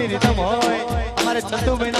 ની રીતમ હોય અમારે ચંદુભાઈના ગીતડા